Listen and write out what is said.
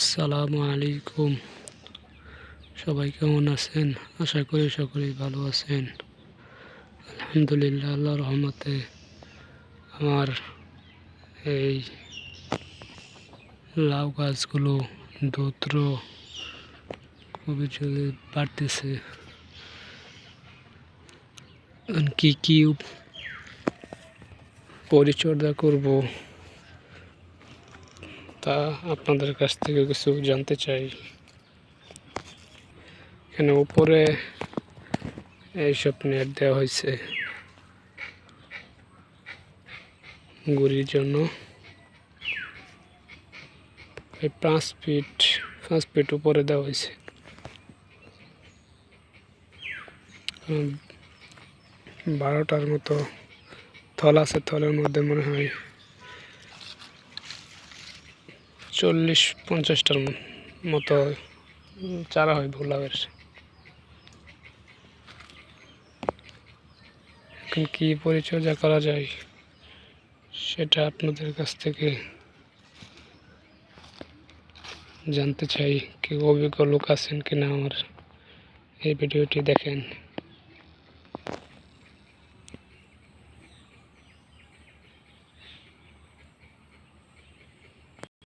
আসসালামু আলাইকুম। সবাই কেমন আছেন? আশা করি সকলেই ভালো আছেন। আলহামদুলিল্লাহ আল্লাহ রহমতে আমার এই লাউ গাছগুলো দ্রুত খুবই চলে বাড়তেছে কি কি পরিচর্যা করব? তা আপনাদের কাছ থেকে কিছু জানতে চাই। এখানে উপরে এইসব নেট দেওয়া হয়েছে। গুড়ির জন্য। এই পাঁচ ফিট পাঁচ ফিট উপরে দেওয়া হয়েছে। বারোটার মতো থল আছে, থলের মধ্যে মনে হয় চল্লিশ পঞ্চাশটার মতো চারা হয় ভোলাবের এখন কী পরিচর্যা করা যায় সেটা আপনাদের কাছ থেকে জানতে চাই। কেউ অভিজ্ঞ লোক আছেন কিনা আমার এই ভিডিওটি দেখেন।